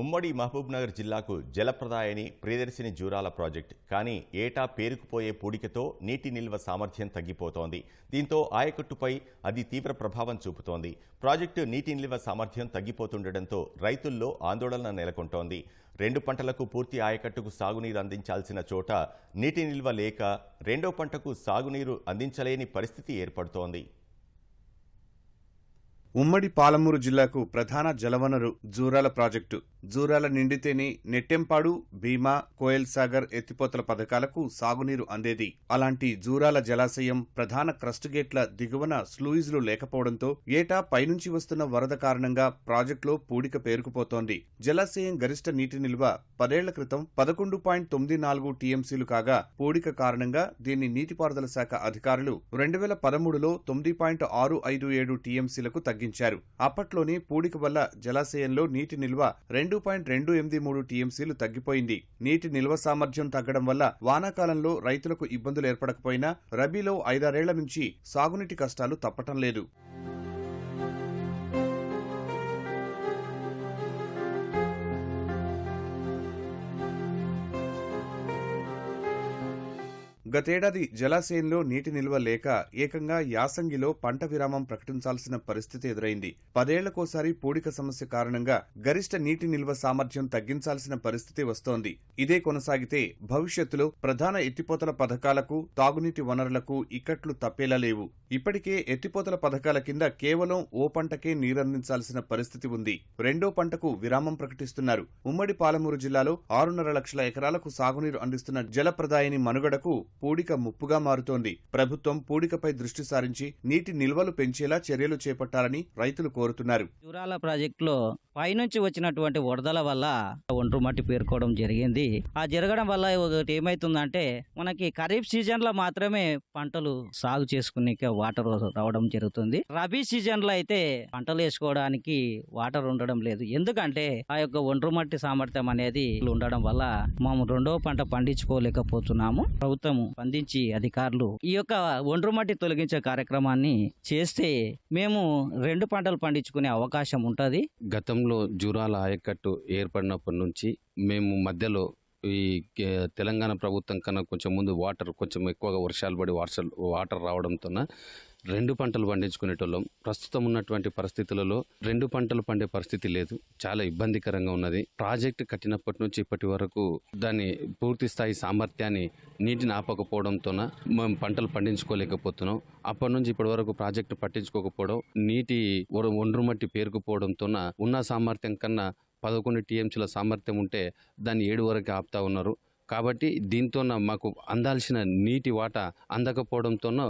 ఉమ్మడి మహబూబ్నగర్ జిల్లాకు జలప్రదాయని ప్రియదర్శిని జూరాల ప్రాజెక్ట్. కానీ ఏటా పేరుకుపోయే పూడికతో నీటి నిల్వ సామర్థ్యం తగ్గిపోతోంది. దీంతో ఆయకట్టుపై అది తీవ్ర ప్రభావం చూపుతోంది. ప్రాజెక్టు నీటి నిల్వ సామర్థ్యం తగ్గిపోతుండటంతో రైతుల్లో ఆందోళన నెలకొంటోంది. రెండు పంటలకు పూర్తి ఆయకట్టుకు సాగునీరు అందించాల్సిన చోట నీటి నిల్వ లేక రెండో పంటకు సాగునీరు అందించలేని పరిస్థితి ఏర్పడుతోంది. ఉమ్మడి పాలమూరు జిల్లాకు ప్రధాన జలవనరు జూరాల ప్రాజెక్టు. జూరాల నిండితేనే నెట్టెంపాడు భీమా కోయల్ సాగర్ ఎత్తిపోతల పథకాలకు సాగునీరు అందేది. అలాంటి జూరాల జలాశయం ప్రధాన క్రస్ట్ గేట్ల దిగువన స్లూయిజ్లు లేకపోవడంతో ఏటా పైనుంచి వస్తున్న వరద కారణంగా ప్రాజెక్టులో పూడిక పేరుకుపోతోంది. జలాశయం గరిష్ట నీటి నిల్వ పదేళ్ళ క్రితం పదకొండు పాయింట్ తొమ్మిది నాలుగు టీఎంసీలు కాగా పూడిక కారణంగా దీన్ని నీటిపారుదల శాఖ అధికారులు రెండు వేల పదమూడులో తొమ్మిది పాయింట్ ఆరు ఐదు ఏడు టీఎంసీలకు తగ్గించారు. అప్పట్లోనే పూడిక వల్ల జలాశయంలో నీటి నిల్వ రెండు రెండు పాయింట్ రెండు ఎనిమిది మూడు టీఎంసీలు తగ్గిపోయింది. నీటి నిల్వ సామర్థ్యం తగ్గడం వల్ల వానాకాలంలో రైతులకు ఇబ్బందులు ఏర్పడకపోయినా రబీలో ఐదారేళ్ళ నుంచి సాగునీటి కష్టాలు తప్పటం లేదు. గతేడాది జలాశయంలో నీటి నిల్వ లేక ఏకంగా యాసంగిలో పంట విరామం ప్రకటించాల్సిన పరిస్థితి ఎదురైంది. పదేళ్ళకోసారి పూడిక సమస్య కారణంగా గరిష్ట నీటి నిల్వ సామర్థ్యం తగ్గించాల్సిన పరిస్థితి వస్తోంది. ఇదే కొనసాగితే భవిష్యత్తులో ప్రధాన ఎత్తిపోతల పథకాలకు తాగునీటి వనరులకు ఇక్కట్లు తప్పేలా లేవు. ఇప్పటికే ఎత్తిపోతల పథకాల కింద కేవలం ఓ పంటకే నీరందించాల్సిన పరిస్థితి ఉంది. రెండో పంటకు విరామం ప్రకటిస్తున్నారు. ఉమ్మడి పాలమూరు జిల్లాలో ఆరున్నర లక్షల ఎకరాలకు సాగునీరు అందిస్తున్న జలప్రదాయని మనుగడకు పూడిక ముప్పుగా మారుతోంది. ప్రభుత్వం పూడికపై దృష్టి సారించి నీటి నిల్వలు పెంచేలా చర్యలు చేపట్టాలని రైతులు కోరుతున్నారు. జూరాల ప్రాజెక్టులో పైనుంచి వచ్చినటువంటి వరదల వల్ల ఒండ్రు మట్టి పేర్కోవడం జరిగింది. ఆ జరగడం వల్ల ఒకటి ఏమైతుందంటే మనకి ఖరీఫ్ సీజన్లో మాత్రమే పంటలు సాగు చేసుకునే వాటర్ రావడం జరుగుతుంది. రబీ సీజన్లో అయితే పంటలు వేసుకోవడానికి వాటర్ ఉండడం లేదు. ఎందుకంటే ఆ యొక్క ఒండ్రు మట్టి సామర్థ్యం అనేది ఉండడం వల్ల మేము రెండో పంట పండించుకోలేకపోతున్నాము. ప్రభుత్వం స్పందించి అధికారులు ఈ యొక్క ఒండ్రు మట్టి తొలగించే కార్యక్రమాన్ని చేస్తే మేము రెండు పంటలు పండించుకునే అవకాశం ఉంటుంది. గతంలో జూరాల ఆయకట్టు ఏర్పడినప్పటి నుంచి మేము మధ్యలో ఈ తెలంగాణ ప్రభుత్వం కన్నా కొంచెం ముందు వాటర్ కొంచెం ఎక్కువగా వర్షాలు పడి వర్షాలు వాటర్ రావడంతో రెండు పంటలు పండించుకునేటోళ్ళం. ప్రస్తుతం ఉన్నటువంటి పరిస్థితులలో రెండు పంటలు పండే పరిస్థితి లేదు. చాలా ఇబ్బందికరంగా ఉన్నది. ప్రాజెక్ట్ కట్టినప్పటి నుంచి ఇప్పటి వరకు దాని పూర్తి స్థాయి సామర్థ్యాన్ని నీటిని ఆపకపోవడంతోన మేము పంటలు పండించుకోలేకపోతున్నాం. అప్పటి నుంచి ఇప్పటి వరకు ప్రాజెక్టు పట్టించుకోకపోవడం నీటి ఒండ్రు మట్టి పేరుకుపోవడంతోన ఉన్న సామర్థ్యం కన్నా పదకొండు టీఎంసీల సామర్థ్యం ఉంటే దాన్ని ఏడు వరకు ఆపుతా ఉన్నారు. కాబట్టి దీంతో మాకు అందాల్సిన నీటి వాటా అందకపోవడంతోనో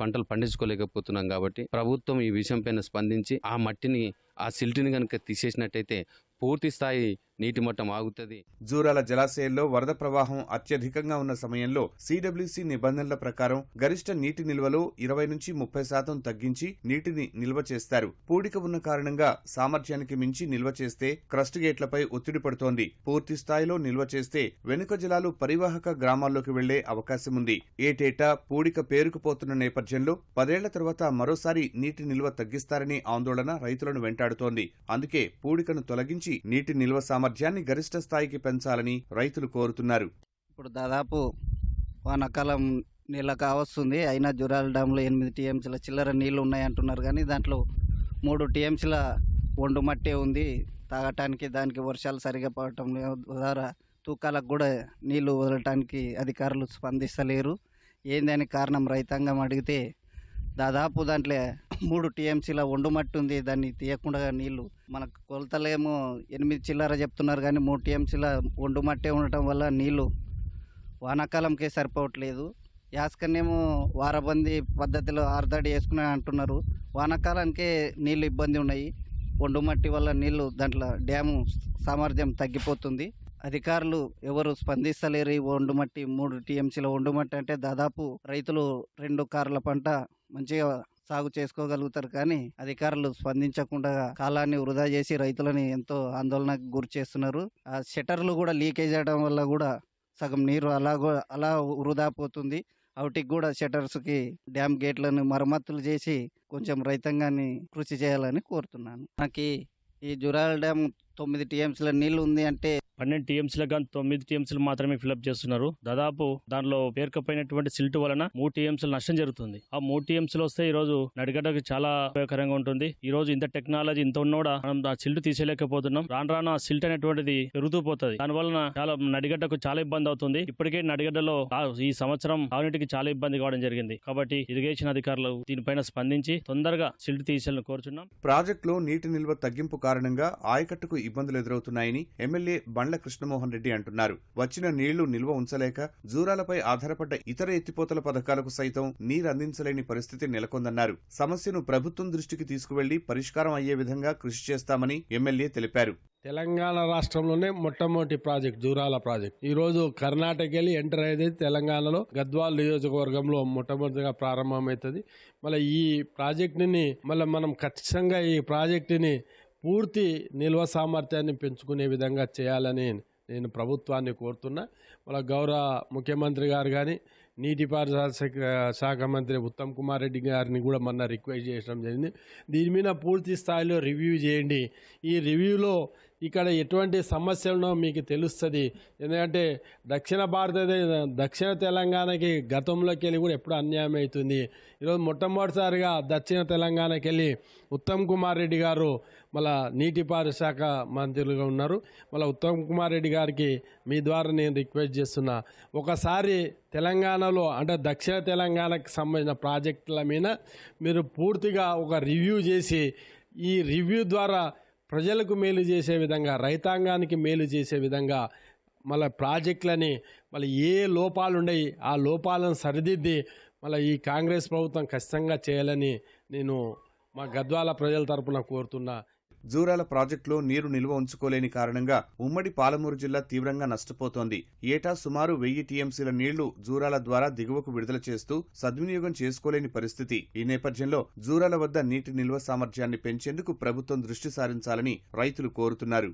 పంటలు పండించుకోలేకపోతున్నాం కాబట్టి ప్రభుత్వం ఈ విషయంపైన స్పందించి ఆ మట్టిని ఆ సిల్ట్ని కనుక తీసేసినట్టయితే పూర్తి స్థాయి నీటి మట్టం ఆగుతుంది. జూరాల జలాశయంలో వరద ప్రవాహం అత్యధికంగా ఉన్న సమయంలో సిడబ్ల్యూసి నిబంధనల ప్రకారం గరిష్ట నీటి నిల్వలో ఇరవై నుంచి ముప్పై శాతం తగ్గించి నీటిని నిల్వ చేస్తారు. పూడిక ఉన్న కారణంగా సామర్థ్యానికి మించి నిల్వ చేస్తే క్రస్ట్ గేట్లపై ఒత్తిడి పడుతోంది. పూర్తి స్థాయిలో నిల్వ చేస్తే వెనుక జలాలు పరివాహక గ్రామాల్లోకి వెళ్ళే అవకాశం ఉంది ఏటేటా పూడిక పేరుకుపోతున్న నేపథ్యంలో పదేళ్ళ తర్వాత మరోసారి నీటి నిల్వ తగ్గిస్తారని ఆందోళన రైతులను మాట్లాడుతోంది. అందుకే పూడికను తొలగించి నీటి నిల్వ సామర్థ్యాన్ని గరిష్ట స్థాయికి పెంచాలని రైతులు కోరుతున్నారు. ఇప్పుడు దాదాపు వానాకాలం నీళ్ళ కావస్తుంది. అయినా జురాల డ్యాంలో ఎనిమిది టీఎంసీల చిల్లర నీళ్ళు ఉన్నాయంటున్నారు కానీ దాంట్లో మూడు టీఎంసీల ఒండు మట్టే ఉంది. తాగటానికి దానికి వర్షాలు సరిగా పడటం ద్వారా తూకాలకు కూడా నీళ్ళు వదలటానికి అధికారులు స్పందిస్తలేరు. ఏందని కారణం రైతాంగం అడిగితే దాదాపు దాంట్లో మూడు టీఎంసీల ఒండు మట్టి ఉంది దాన్ని తీయకుండా నీళ్ళు. మనకు కొలతలేమో ఎనిమిది చిల్లర చెప్తున్నారు కానీ మూడు టీఎంసీల ఒండు మట్టే ఉండటం వల్ల నీళ్ళు వానాకాలంకే సరిపోవట్లేదు. యాస్కనేమో వారబంది పద్ధతిలో ఆరుదడి వేసుకునే అంటున్నారు. వానాకాలానికే నీళ్ళు ఇబ్బంది ఉన్నాయి. ఒండు మట్టి వల్ల నీళ్ళు దాంట్లో డ్యాము సామర్థ్యం తగ్గిపోతుంది. అధికారులు ఎవరు స్పందిస్తలేరు ఈ ఒండు మట్టి మూడు టీఎంసీల ఒండు మట్టి అంటే దాదాపు రైతులు రెండు కార్ల పంట మంచిగా సాగు చేసుకోగలుగుతారు. కానీ అధికారులు స్పందించకుండా కాలాన్ని వృధా చేసి రైతులని ఎంతో ఆందోళనకు గురి చేస్తున్నారు. ఆ షటర్లు కూడా లీకేజ్ అవడం వల్ల కూడా సగం నీరు అలాగో అలా వృధా పోతుంది వాటికి కూడా షటర్స్కి డ్యామ్ గేట్లను మరమ్మతులు చేసి కొంచెం రైతాంగాన్ని కృషి చేయాలని కోరుతున్నాను. నాకు ఈ జురాల డ్యామ్ తొమ్మిది టీఎంసీల నీళ్ళు ఉంది అంటే పన్నెండు టీఎంసీలకు కానీ తొమ్మిది టీఎంసీలు మాత్రమే ఫిలప్ చేస్తున్నారు. దాదాపు దానిలో పేరుకపోయినటువంటి సిల్ట్ వలన మూడు టీఎంసీలు నష్టం జరుగుతుంది. ఆ మూడు టీఎంసీలు వస్తే ఈ రోజు నడిగడ్డకు చాలా ఉపయోగకరంగా ఉంటుంది. ఈ రోజు ఇంత టెక్నాలజీ ఇంత ఉన్నా కూడా మనం ఆ సిల్ట్ తీసేయలేకపోతున్నాం. రాను రాను ఆ సిల్ట్ అనేటువంటిది పెరుగుతూ పోతుంది. దాని వలన చాలా నడిగడ్డకు చాలా ఇబ్బంది అవుతుంది. ఇప్పటికే నడిగడ్డలో ఆ- ఈ సంవత్సరం తాగునీటికి చాలా ఇబ్బంది కావడం జరిగింది. కాబట్టి ఇరిగేషన్ అధికారులు దీనిపైన స్పందించి తొందరగా సిల్ట్ తీసేయాలని కోరుచున్నాం. ప్రాజెక్టులో నీటి నిల్వ తగ్గింపు కారణంగా ఆయకట్టుకు ఇబ్బందులు ఎదురవుతున్నాయని ఎమ్మెల్యే బండ్ల కృష్ణమోహన్ రెడ్డి అంటున్నారు. వచ్చిన నీళ్ళు నిల్వ ఉంచలేక జూరాలపై ఆధారపడ్డ ఇతర ఎత్తిపోతల పథకాలకు సైతం నీరు అందించలేని పరిస్థితి నెలకొందన్నారు. సమస్యను ప్రభుత్వం దృష్టికి తీసుకువెళ్ళి పరిష్కారం అయ్యే విధంగా కృషి చేస్తామని ఎమ్మెల్యే తెలిపారు. తెలంగాణ రాష్ట్రంలోనే మొట్టమొదటి ప్రాజెక్ట్ జూరాల ప్రాజెక్ట్. ఈ రోజు కర్ణాటక వెళ్ళి ఎంటర్ అయ్యేది తెలంగాణలో గద్వాల్ నియోజకవర్గంలో మొట్టమొదటిగా ప్రారంభమవుతుంది. మళ్ళీ ఈ ప్రాజెక్టుని మళ్ళీ మనం ఖచ్చితంగా ఈ ప్రాజెక్టుని పూర్తి నిల్వ సామర్థ్యాన్ని పెంచుకునే విధంగా చేయాలని నేను ప్రభుత్వాన్ని కోరుతున్నా. మన గౌరవ ముఖ్యమంత్రి గారు కానీ నీటిపారుదల శాఖ శాఖ మంత్రి ఉత్తమ్ కుమార్ రెడ్డి గారిని కూడా మొన్న రిక్వెస్ట్ చేయడం జరిగింది. దీని మీద పూర్తి స్థాయిలో రివ్యూ చేయండి. ఈ రివ్యూలో ఇక్కడ ఎటువంటి సమస్యలను మీకు తెలుస్తుంది. ఎందుకంటే దక్షిణ భారతదేశ దక్షిణ తెలంగాణకి గతంలోకి వెళ్ళి కూడా ఎప్పుడు అన్యాయం అవుతుంది. ఈరోజు మొట్టమొదటిసారిగా దక్షిణ తెలంగాణకి వెళ్ళి ఉత్తమ్ కుమార్ రెడ్డి గారు మళ్ళా నీటిపారుదల శాఖ మంత్రులుగా ఉన్నారు. మళ్ళీ ఉత్తమ్ కుమార్ రెడ్డి గారికి మీ ద్వారా నేను రిక్వెస్ట్ చేస్తున్నా. ఒకసారి తెలంగాణలో అంటే దక్షిణ తెలంగాణకు సంబంధించిన ప్రాజెక్టుల మీద మీరు పూర్తిగా ఒక రివ్యూ చేసి ఈ రివ్యూ ద్వారా ప్రజలకు మేలు చేసే విధంగా రైతాంగానికి మేలు చేసే విధంగా మళ్ళీ ప్రాజెక్టులని మళ్ళీ ఏ లోపాలు ఉన్నాయి ఆ లోపాలను సరిదిద్ది మళ్ళీ ఈ కాంగ్రెస్ ప్రభుత్వం ఖచ్చితంగా చేయాలని నేను మా గద్వాల ప్రజల తరపున కోరుతున్నా. జూరాల ప్రాజెక్టులో నీరు నిల్వ ఉంచుకోలేని కారణంగా ఉమ్మడి పాలమూరు జిల్లా తీవ్రంగా నష్టపోతోంది. ఏటా సుమారు వెయ్యి టీఎంసీల నీళ్ళు జూరాల ద్వారా దిగువకు విడుదల చేస్తూ సద్వినియోగం చేసుకోలేని పరిస్థితి. ఈ నేపథ్యంలో జూరాల వద్ద నీటి నిల్వ సామర్థ్యాన్ని పెంచేందుకు ప్రభుత్వం దృష్టి సారించాలని రైతులు కోరుతున్నారు.